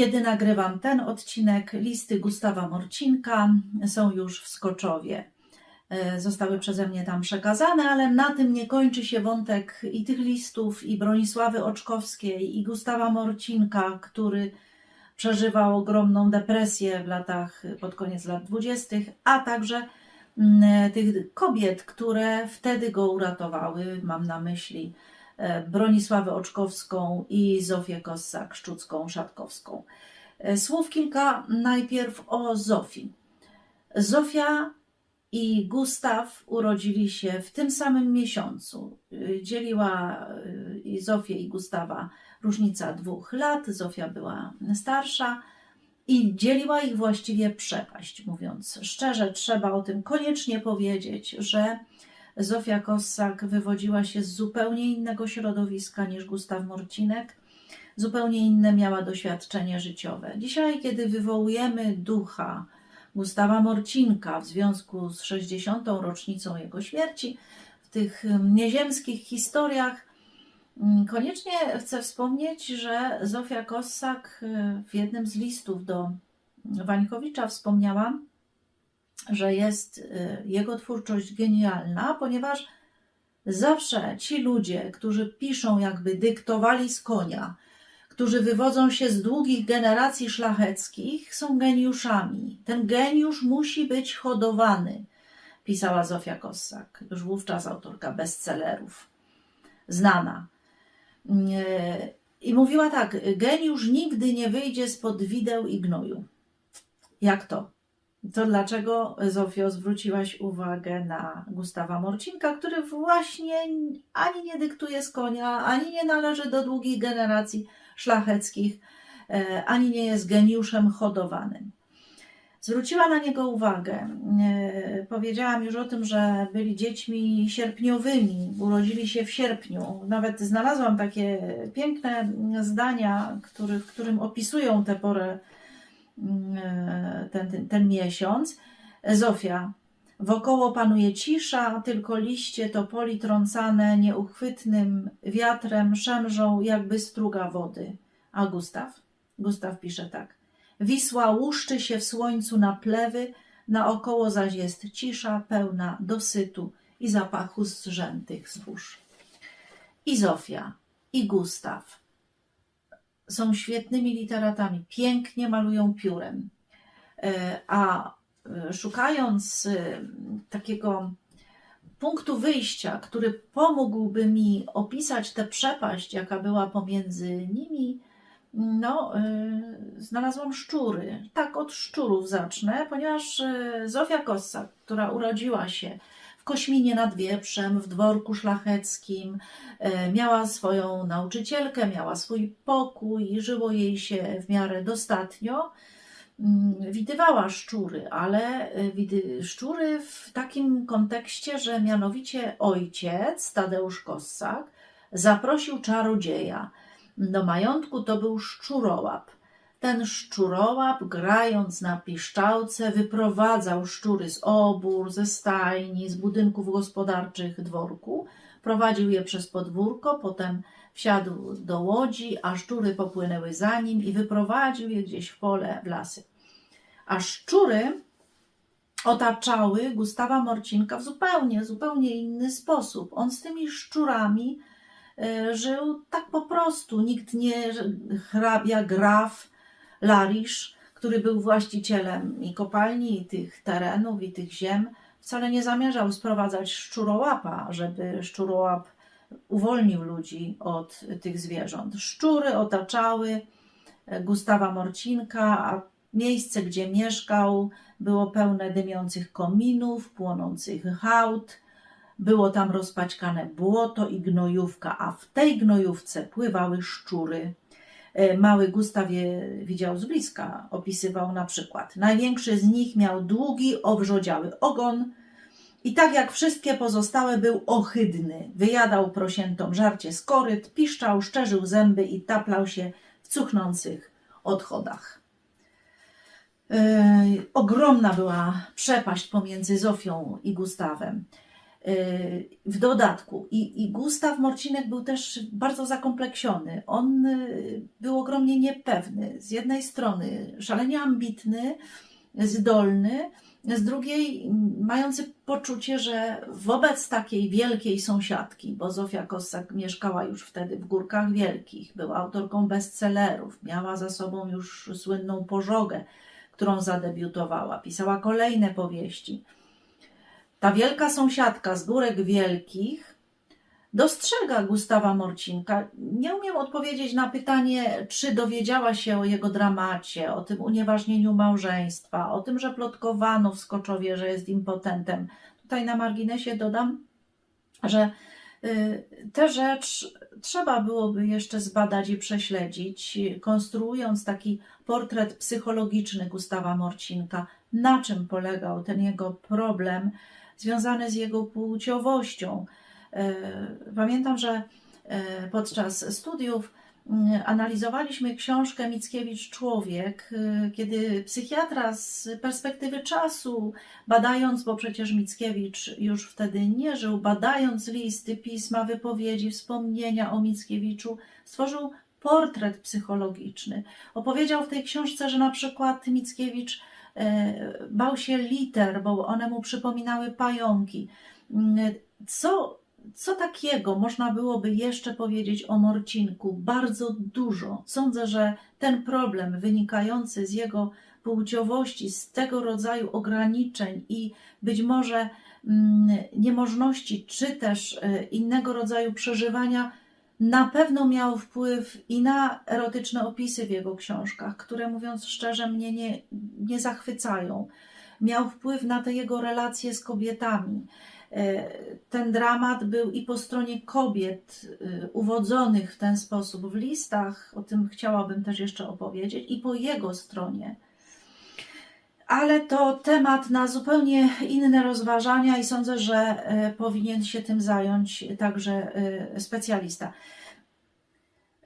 Kiedy nagrywam ten odcinek, listy Gustawa Morcinka są już w Skoczowie. E, Zostały przeze mnie tam przekazane, ale na tym nie kończy się wątek i tych listów, i Bronisławy Oczkowskiej, i Gustawa Morcinka, który przeżywał ogromną depresję w latach, pod koniec lat dwudziestych, a także mm, tych kobiet, które wtedy go uratowały. Mam na myśli e, Bronisławę Oczkowską i Zofię Kossak-Szczucką-Szatkowską. E, Słów kilka najpierw o Zofii. Zofia i Gustaw urodzili się w tym samym miesiącu. Y, Dzieliła Zofię i Gustawa różnica dwóch lat. Zofia była starsza i dzieliła ich właściwie przepaść. Mówiąc szczerze, trzeba o tym koniecznie powiedzieć, że Zofia Kossak wywodziła się z zupełnie innego środowiska niż Gustaw Morcinek. Zupełnie inne miała doświadczenie życiowe. Dzisiaj, kiedy wywołujemy ducha Gustawa Morcinka w związku z 60. rocznicą jego śmierci, w tych em, nieziemskich historiach, mm, koniecznie chcę wspomnieć, że Zofia Kossak e, w jednym z listów do Wańkowicza wspomniała, że jest e, jego twórczość genialna, ponieważ zawsze ci ludzie, którzy piszą, jakby dyktowali z konia, którzy wywodzą się z długich generacji szlacheckich, są geniuszami. Ten geniusz musi być hodowany, pisała Zofia Kossak, już wówczas autorka bestsellerów, znana. Nie- I mówiła tak: geniusz nigdy nie wyjdzie spod wideł i gnoju. Jak to? To dlaczego, Zofio, zwróciłaś uwagę na Gustawa Morcinka, który właśnie ani nie dyktuje z konia, ani nie należy do długich generacji szlacheckich, e, ani nie jest geniuszem hodowanym. Zwróciła na niego uwagę. E, Powiedziałam już o tym, że byli dziećmi sierpniowymi, urodzili się w sierpniu. Nawet znalazłam takie piękne zdania, który, w którym opisują tę porę, ten, ten, ten miesiąc. Zofia. Wokoło panuje cisza, tylko liście topoli trącane nieuchwytnym wiatrem szemrzą jakby struga wody. A Gustaw? Gustaw pisze tak. Wisła łuszczy się w słońcu na plewy, naokoło zaś jest cisza pełna dosytu i zapachu zrzętych zbóż. I Zofia, i Gustaw są świetnymi literatami, pięknie malują piórem. E, A e, szukając e, takiego punktu wyjścia, który pomógłby mi opisać tę przepaść, jaka była pomiędzy nimi, no, znalazłam szczury. Tak, od szczurów zacznę, ponieważ Zofia Kossak, która urodziła się Kośminie nad Wieprzem, w dworku szlacheckim, y, miała swoją nauczycielkę, miała swój pokój i żyło jej się w miarę dostatnio. Mm, Widywała szczury, ale widy, szczury w takim kontekście, że mianowicie ojciec, Tadeusz Kossak, zaprosił czarodzieja do majątku to był szczurołap. Ten szczurołap, grając na piszczałce, wyprowadzał szczury z obór, ze stajni, z budynków gospodarczych dworku, prowadził je przez podwórko, potem wsiadł do łodzi, a szczury popłynęły za nim i wyprowadził je gdzieś w pole, w lasy. A szczury otaczały Gustawa Morcinka w zupełnie, zupełnie inny sposób. On z tymi szczurami e, żył tak po prostu. Nikt nie, hrabia, graf, Larisz, który był właścicielem i kopalni, i tych terenów, i tych ziem, wcale nie zamierzał sprowadzać szczurołapa, żeby szczurołap uwolnił ludzi od tych zwierząt. Szczury otaczały e, Gustawa Morcinka, a miejsce, gdzie mieszkał, było pełne dymiących kominów, płonących hałd, było tam rozpaćkane błoto i gnojówka, a w tej gnojówce pływały szczury. E, Mały Gustaw je widział z bliska. Opisywał na przykład. Największy z nich miał długi, owrzodziały ogon i tak jak wszystkie pozostałe był ohydny. Wyjadał prosiętom żarcie z koryt, piszczał, szczerzył zęby i taplał się w cuchnących odchodach. E, ogromna była przepaść pomiędzy Zofią i Gustawem. W dodatku, i, i Gustaw Morcinek był też bardzo zakompleksiony. On y, był ogromnie niepewny. Z jednej strony szalenie ambitny, zdolny, z drugiej mający poczucie, że wobec takiej wielkiej sąsiadki, bo Zofia Kossak mieszkała już wtedy w Górkach Wielkich, była autorką bestsellerów, miała za sobą już słynną pożogę, którą zadebiutowała, pisała kolejne powieści. Ta wielka sąsiadka z Górek Wielkich dostrzega Gustawa Morcinka. Nie umiem odpowiedzieć na pytanie, czy dowiedziała się o jego dramacie, o tym unieważnieniu małżeństwa, o tym, że plotkowano w Skoczowie, że jest impotentem. Tutaj na marginesie dodam, że y, tę rzecz trzeba byłoby jeszcze zbadać i prześledzić, konstruując taki portret psychologiczny Gustawa Morcinka, na czym polegał ten jego problem związany z jego płciowością. E, Pamiętam, że e, podczas studiów mm, analizowaliśmy książkę Mickiewicz Człowiek, e, kiedy psychiatra z perspektywy czasu, badając, bo przecież Mickiewicz już wtedy nie żył, badając listy, pisma, wypowiedzi, wspomnienia o Mickiewiczu, stworzył portret psychologiczny. Opowiedział w tej książce, że na przykład Mickiewicz bał się liter, bo one mu przypominały pająki. Mm, Co co takiego można byłoby jeszcze powiedzieć o Morcinku? Bardzo dużo. Sądzę, że ten problem wynikający z jego płciowości, z tego rodzaju ograniczeń i być może mm, niemożności, czy też e, innego rodzaju przeżywania, na pewno miał wpływ i na erotyczne opisy w jego książkach, które mówiąc szczerze mnie nie, nie zachwycają. Miał wpływ na te jego relacje z kobietami. E, Ten dramat był i po stronie kobiet y, uwodzonych w ten sposób w listach, o tym chciałabym też jeszcze opowiedzieć, i po jego stronie. Ale to temat na zupełnie inne rozważania i sądzę, że e, powinien się tym zająć także e, specjalista.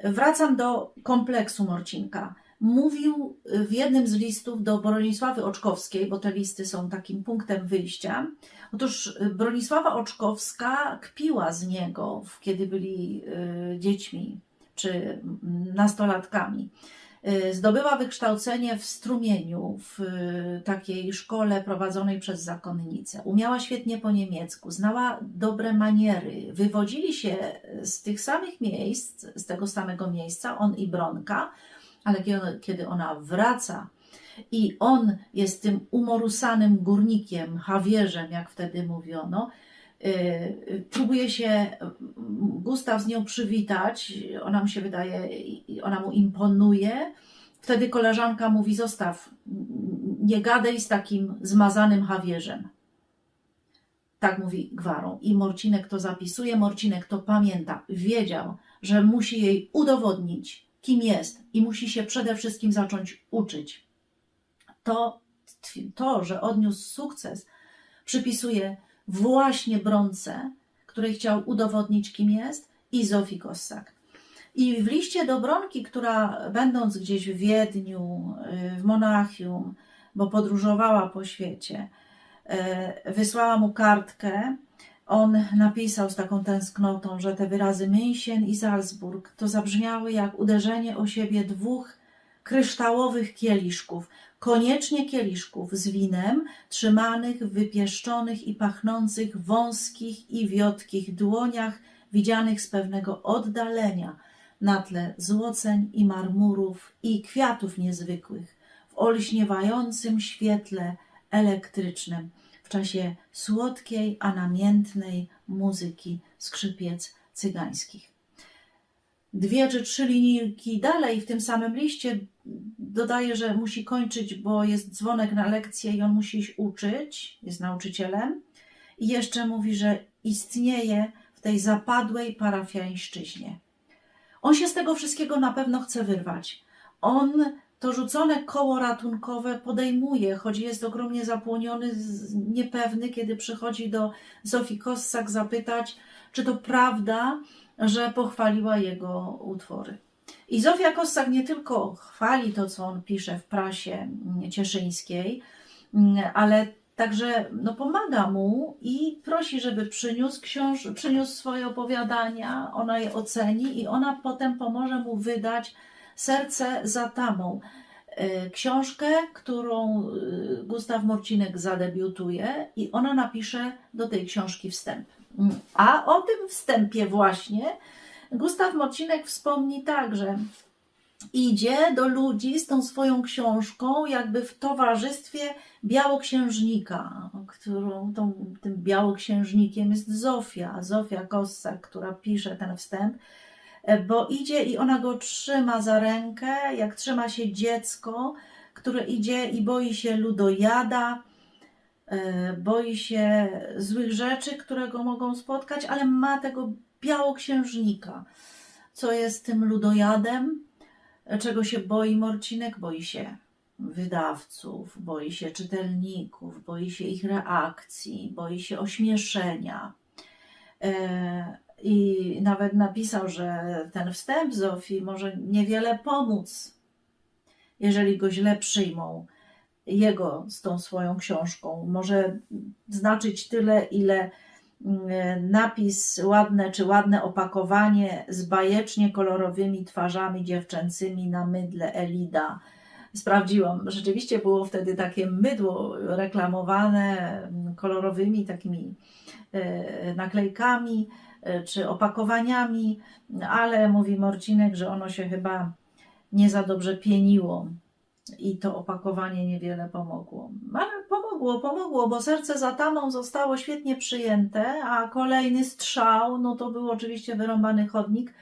Wracam do kompleksu Morcinka. Mówił w jednym z listów do Bronisławy Oczkowskiej, bo te listy są takim punktem wyjścia. Otóż Bronisława Oczkowska kpiła z niego, kiedy byli dziećmi czy nastolatkami. Y, Zdobyła wykształcenie w strumieniu, w y, takiej szkole prowadzonej przez zakonnicę. Umiała świetnie po niemiecku, znała dobre maniery. Wywodzili się z tych samych miejsc, z tego samego miejsca, on i Bronka, ale kiedy- ona wraca i on jest tym umorusanym górnikiem, Javierzem, jak wtedy mówiono, próbuje się y, Gustaw z nią przywitać, ona mu się wydaje, ona mu imponuje. Wtedy koleżanka mówi: Zostaw, nie gadaj z takim zmazanym Javierzem. Tak mówi Gwarą. I Morcinek to zapisuje, Morcinek to pamięta. Wiedział, że musi jej udowodnić, kim jest i musi się przede wszystkim zacząć uczyć. To, to że odniósł sukces, przypisuje właśnie Bronce, której chciał udowodnić, kim jest, i Zofii Kossak. I w liście do Bronki, która będąc gdzieś w Wiedniu, y, w Monachium, bo podróżowała po świecie, y, wysłała mu kartkę. On napisał z taką tęsknotą, że te wyrazy München i Salzburg to zabrzmiały jak uderzenie o siebie dwóch kryształowych kieliszków, koniecznie kieliszków z winem, trzymanych w wypieszczonych i pachnących wąskich i wiotkich dłoniach, widzianych z pewnego oddalenia, na tle złoceń i marmurów i kwiatów niezwykłych, w olśniewającym świetle elektrycznym, w czasie słodkiej, a namiętnej muzyki skrzypiec cygańskich dwie czy trzy linijki dalej w tym samym liście dodaje, że musi kończyć, bo jest dzwonek na lekcję i on musi iść uczyć, jest nauczycielem. I jeszcze mówi, że istnieje w tej zapadłej parafiańszczyźnie. On się z tego wszystkiego na pewno chce wyrwać. On to rzucone koło ratunkowe podejmuje, choć jest ogromnie zapłoniony, niepewny, kiedy przychodzi do Zofii Kossak zapytać, czy to prawda, że pochwaliła jego utwory. I Zofia Kossak nie tylko chwali to, co on pisze w prasie mm, cieszyńskiej, mm, ale Także no, pomaga mu i prosi, żeby przyniósł, książ- przyniósł swoje opowiadania, ona je oceni i ona potem pomoże mu wydać Serce za tamą. E, Książkę, którą e, Gustaw Morcinek zadebiutuje i ona napisze do tej książki wstęp. A o tym wstępie właśnie Gustaw Morcinek wspomni tak, że idzie do ludzi z tą swoją książką, jakby w towarzystwie białoksiężnika, którą tą, tym białoksiężnikiem jest Zofia, Zofia Kossak, która pisze ten wstęp, bo idzie i ona go trzyma za rękę, jak trzyma się dziecko, które idzie i boi się ludojada, boi się złych rzeczy, które go mogą spotkać, ale ma tego białoksiężnika, co jest tym ludojadem, czego się boi Morcinek? Boi się wydawców, boi się czytelników, boi się ich reakcji, boi się ośmieszenia. E, I nawet napisał, że ten wstęp Zofii może niewiele pomóc, jeżeli go źle przyjmą. Jego z tą swoją książką. Może znaczyć tyle, ile mm, napis ładne czy ładne opakowanie z bajecznie kolorowymi twarzami dziewczęcymi na mydle Elida. Sprawdziłam, rzeczywiście było wtedy takie mydło reklamowane mm, kolorowymi takimi e, naklejkami e, czy opakowaniami, ale mówi Morcinek, że ono się chyba nie za dobrze pieniło i to opakowanie niewiele pomogło. Ale pomogło, pomogło, bo serce za tamą zostało świetnie przyjęte, a kolejny strzał, no to był oczywiście wyrąbany chodnik.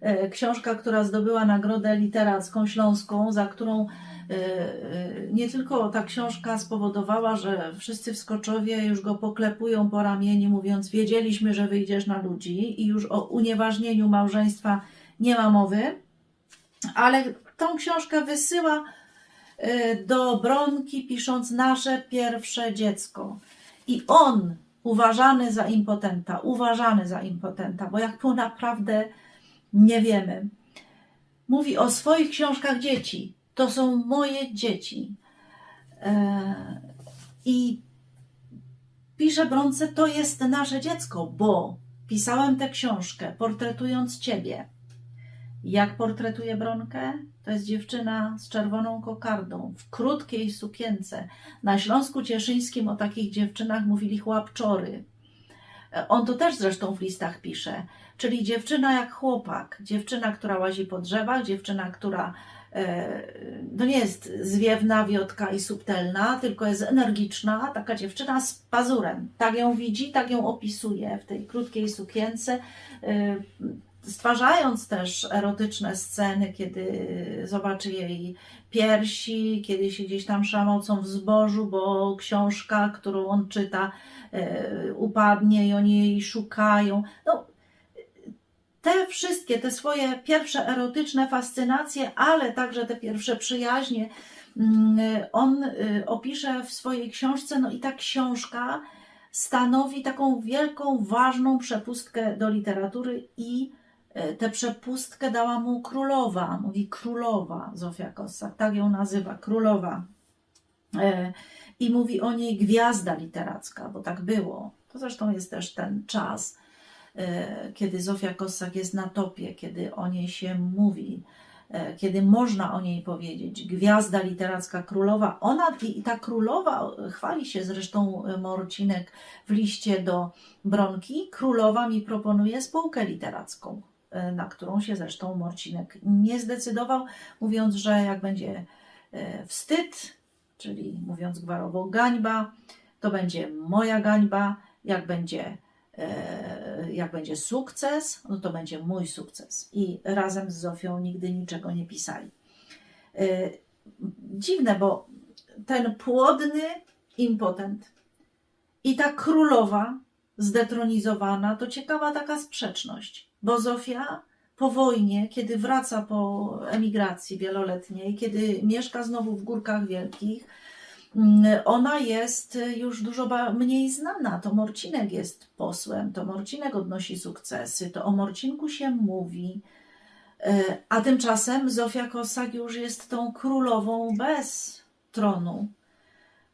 E, Książka, która zdobyła Nagrodę Literacką Śląską, za którą e, e, nie tylko ta książka spowodowała, że wszyscy w Skoczowie już go poklepują po ramieniu, mówiąc: Wiedzieliśmy, że wyjdziesz na ludzi, i już o unieważnieniu małżeństwa nie ma mowy, ale tą książkę wysyła do Bronki, pisząc nasze pierwsze dziecko. I on, uważany za impotenta, uważany za impotenta, bo jak mu naprawdę nie wiemy, mówi o swoich książkach dzieci. To są moje dzieci. E, I pisze Bronce, to jest nasze dziecko, bo pisałem tę książkę portretując ciebie. Jak portretuje Bronkę? To jest dziewczyna z czerwoną kokardą, w krótkiej sukience. Na Śląsku Cieszyńskim o takich dziewczynach mówili chłapczory. E, On to też zresztą w listach pisze. Czyli dziewczyna jak chłopak, dziewczyna, która łazi po drzewach, dziewczyna, która e, no nie jest zwiewna, wiotka i subtelna, tylko jest energiczna, taka dziewczyna z pazurem. Tak ją widzi, tak ją opisuje w tej krótkiej sukience, e, stwarzając też erotyczne sceny, kiedy zobaczy jej piersi, kiedy się gdzieś tam szamocą w zbożu, bo książka, którą on czyta, e, upadnie i oni jej szukają. No, te wszystkie, te swoje pierwsze erotyczne fascynacje, ale także te pierwsze przyjaźnie, mm, on y, opisze w swojej książce, no i ta książka stanowi taką wielką, ważną przepustkę do literatury i tę przepustkę dała mu królowa, mówi królowa Zofia Kossak, tak ją nazywa, królowa. E, I mówi o niej gwiazda literacka, bo tak było. To zresztą jest też ten czas, e, kiedy Zofia Kossak jest na topie, kiedy o niej się mówi, e, kiedy można o niej powiedzieć. Gwiazda literacka królowa. Ona i ta królowa chwali się zresztą e, Morcinek w liście do Bronki. Królowa mi proponuje spółkę literacką, e, na którą się zresztą Morcinek nie zdecydował, mówiąc, że jak będzie e, wstyd, czyli mówiąc gwarowo gańba, to będzie moja gańba, jak będzie e, jak będzie sukces, no to będzie mój sukces. I razem z Zofią nigdy niczego nie pisali. E, Dziwne, bo ten płodny impotent i ta królowa zdetronizowana, to ciekawa taka sprzeczność, bo Zofia po wojnie, kiedy wraca po emigracji wieloletniej, kiedy mieszka znowu w Górkach Wielkich, Mm, ona jest już dużo mniej znana. To Morcinek jest posłem, to Morcinek odnosi sukcesy, to o Morcinku się mówi. E, A tymczasem Zofia Kossak już jest tą królową bez tronu.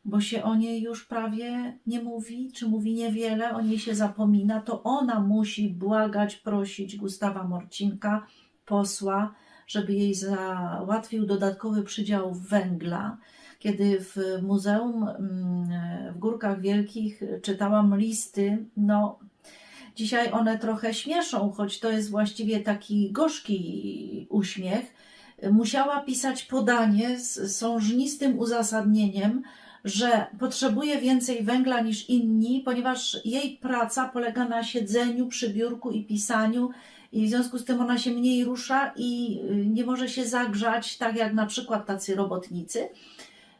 Bo się o niej już prawie nie mówi, czy mówi niewiele, o niej się zapomina, to ona musi błagać, prosić Gustawa Morcinka, posła, żeby jej załatwił dodatkowy przydział węgla. Kiedy w muzeum mm, w Górkach Wielkich czytałam listy, no dzisiaj one trochę śmieszą, choć to jest właściwie taki gorzki uśmiech. Musiała pisać podanie z sążnistym uzasadnieniem, że potrzebuje więcej węgla niż inni, ponieważ jej praca polega na siedzeniu przy biurku i pisaniu, i w związku z tym ona się mniej rusza i y, nie może się zagrzać, tak jak na przykład tacy robotnicy,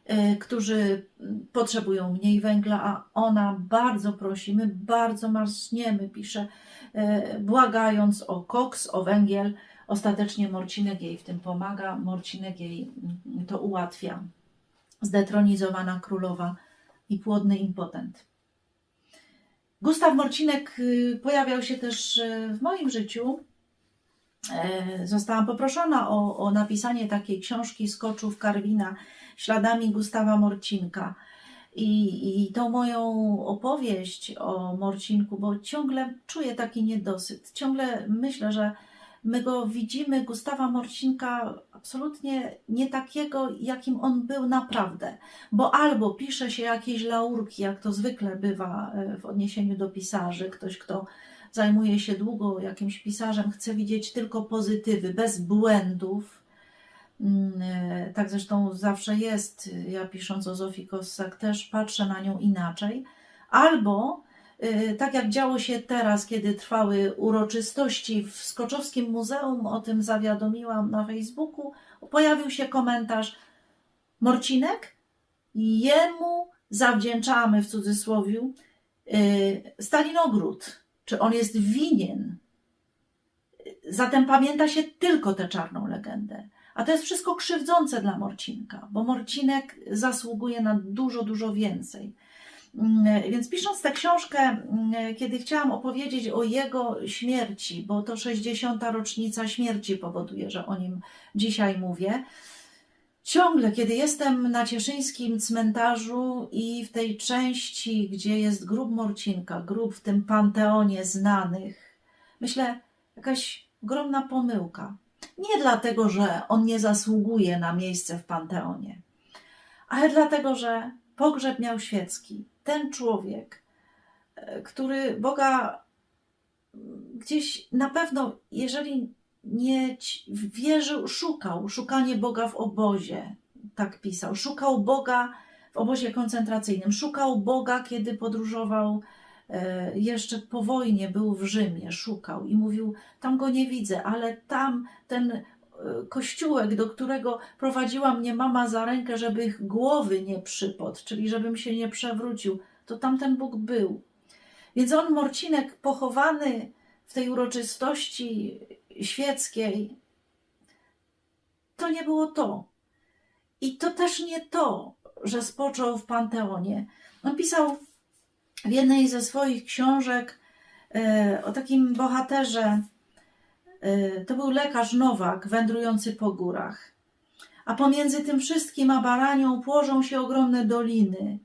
y, którzy potrzebują mniej węgla, a ona bardzo prosimy, bardzo marzniemy, pisze, y, błagając o koks, o węgiel. Ostatecznie Morcinek jej w tym pomaga, Morcinek jej mm, to ułatwia zdetronizowana królowa i płodny impotent. Gustaw Morcinek y, pojawiał się też y, w moim życiu. E, Zostałam poproszona o, o napisanie takiej książki Skoczów Karwina śladami Gustawa Morcinka. I, I tą moją opowieść o Morcinku, bo ciągle czuję taki niedosyt. Ciągle myślę, że my go widzimy, Gustawa Morcinka, absolutnie nie takiego, jakim on był naprawdę. Bo albo pisze się jakieś laurki, jak to zwykle bywa e, w odniesieniu do pisarzy, ktoś, kto zajmuje się długo jakimś pisarzem, chce widzieć tylko pozytywy, bez błędów. Mm, e, Tak zresztą zawsze jest. Ja pisząc o Zofii Kossak też patrzę na nią inaczej. Albo tak jak działo się teraz, kiedy trwały uroczystości w Skoczowskim Muzeum, o tym zawiadomiłam na Facebooku, pojawił się komentarz Morcinek, jemu zawdzięczamy w cudzysłowie y, Stalinogród. Czy on jest winien? Zatem pamięta się tylko tę czarną legendę. A to jest wszystko krzywdzące dla Morcinka, bo Morcinek zasługuje na dużo, dużo więcej. Mm, Więc pisząc tę książkę, mm, kiedy chciałam opowiedzieć o jego śmierci, bo to 60. rocznica śmierci powoduje, że o nim dzisiaj mówię, ciągle, kiedy jestem na cieszyńskim cmentarzu i w tej części, gdzie jest grób Morcinka, grób w tym panteonie znanych, myślę, jakaś ogromna pomyłka. Nie dlatego, że on nie zasługuje na miejsce w panteonie, ale dlatego, że pogrzeb miał świecki. Ten człowiek, e, który Boga gdzieś na pewno, jeżeli nie wierzył, szukał, szukanie Boga w obozie, tak pisał. Szukał Boga w obozie koncentracyjnym, szukał Boga, kiedy podróżował e, jeszcze po wojnie, był w Rzymie, szukał i mówił: Tam go nie widzę, ale tam ten kościółek, do którego prowadziła mnie mama za rękę, żeby ich głowy nie przypadł, czyli żebym się nie przewrócił, to tamten Bóg był. Więc on, Morcinek, pochowany w tej uroczystości świeckiej, to nie było to. I to też nie to, że spoczął w Panteonie. On pisał w jednej ze swoich książek e, o takim bohaterze. E, To był lekarz Nowak, wędrujący po górach. A pomiędzy tym wszystkim a baranią płożą się ogromne doliny.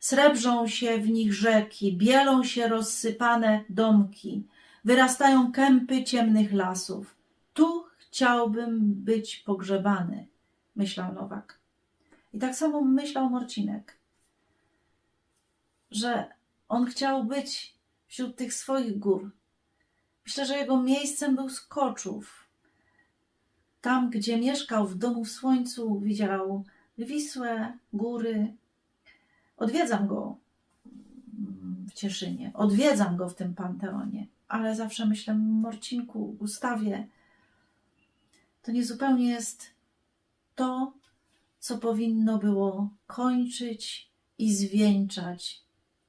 Srebrzą się w nich rzeki, bielą się rozsypane domki, wyrastają kępy ciemnych lasów. Tu chciałbym być pogrzebany, myślał Nowak. I tak samo myślał Morcinek, że on chciał być wśród tych swoich gór. Myślę, że jego miejscem był Skoczów. Tam, gdzie mieszkał w domu w słońcu, widział Wisłę, góry. Odwiedzam go w Cieszynie, odwiedzam go w tym panteonie, ale zawsze myślę, Morcinku, Gustawie, to nie zupełnie jest to, co powinno było kończyć i zwieńczać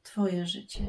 Twoje życie.